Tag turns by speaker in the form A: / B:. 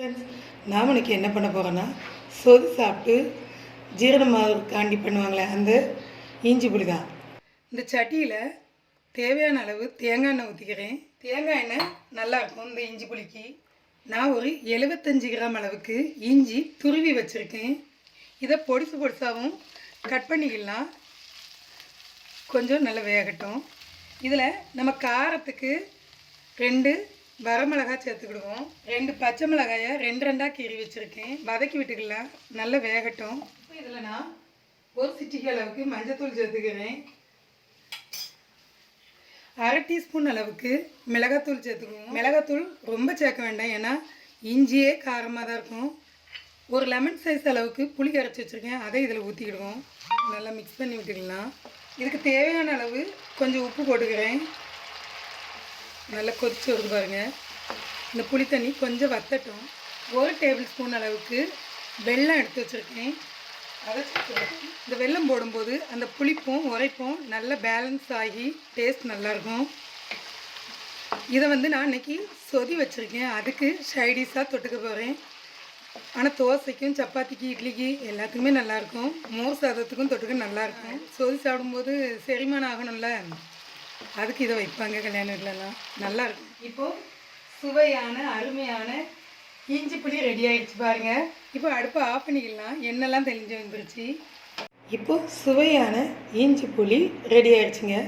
A: Friends நாம் இன்றைக்கி என்ன பண்ண போகிறோன்னா சொது சாப்பிட்டு ஜீரணமாகறதுக்காண்டி பண்ணுவாங்களே அந்த இஞ்சி புளி தான். இந்த சட்டியில் தேவையான அளவு தேங்காய் எண்ணெய் ஊற்றிக்கிறேன் தேங்காய் எண்ணெய் நல்லா இருக்கும் இந்த இஞ்சி புளிக்கு. நான் ஒரு எழுபத்தஞ்சு கிராம் அளவுக்கு இஞ்சி துருவி வச்சுருக்கேன். இதை பொடிசு பொடிசாகவும் கட் பண்ணிக்கலாம். கொஞ்சம் நல்லா வேகட்டும். இதில் நம்ம காரத்துக்கு ரெண்டு வரமிளகாய் சேர்த்துக்கிடுவோம். ரெண்டு பச்சை மிளகாயை ரெண்டு ரெண்டாக கீறி வச்சுருக்கேன். வதக்கி விட்டுக்கலாம் நல்லா வேகட்டும். இப்போ இதில் நான் ஒரு சிட்டிக்கு அளவுக்கு மஞ்சத்தூள் சேர்த்துக்கிறேன். அரை டீஸ்பூன் அளவுக்கு மிளகாத்தூள் சேர்த்துக்குவோம். மிளகாத்தூள் ரொம்ப சேர்க்க வேண்டாம். ஏன்னா இஞ்சியே காரமாக தான் இருக்கும். ஒரு லெமன் சைஸ் அளவுக்கு புளி கரைச்சி வச்சுருக்கேன். அதை இதில் ஊற்றிக்கிடுவோம் நல்லா மிக்ஸ் பண்ணி விட்டுக்கலாம். இதுக்கு தேவையான அளவு கொஞ்சம் உப்பு போட்டுக்கிறேன். நல்லா கொதித்து வருது பாருங்கள் இந்த புளி தண்ணி கொஞ்சம் வத்தட்டும். ஒரு டேபிள் ஸ்பூன் அளவுக்கு வெல்லம் எடுத்து வச்சுருக்கேன். அதை இந்த வெல்லம் போடும்போது அந்த புளிப்பும் உரைப்பும் நல்ல பேலன்ஸ் ஆகி டேஸ்ட் நல்லாயிருக்கும். இதை வந்து நான் இன்றைக்கி சொதி வச்சுருக்கேன். அதுக்கு ஷைடிஸாக தொட்டுக்க போகிறேன் ஆனால் தோசைக்கும் சப்பாத்திக்கு இட்லிக்கு எல்லாத்துக்குமே நல்லாயிருக்கும். மோர் சாதத்துக்கும் தொட்டுக்க நல்லாயிருக்கும். சொதி சாப்பிடும்போது செரிமானம் ஆகணும்ல? அதுக்கு இதை வைப்பாங்க கல்யாண வீட்டிலலாம் நல்லாயிருக்கும் இப்போது சுவையான அருமையான இஞ்சி புளி ரெடி ஆயிடுச்சு பாருங்க. இப்போ அடுப்பை ஆஃப் பண்ணிக்கலாம். எண்ணெய்லாம் தெளிஞ்சு வந்துருச்சு? இப்போ சுவையான இஞ்சி புளி ரெடி ஆயிடுச்சுங்க.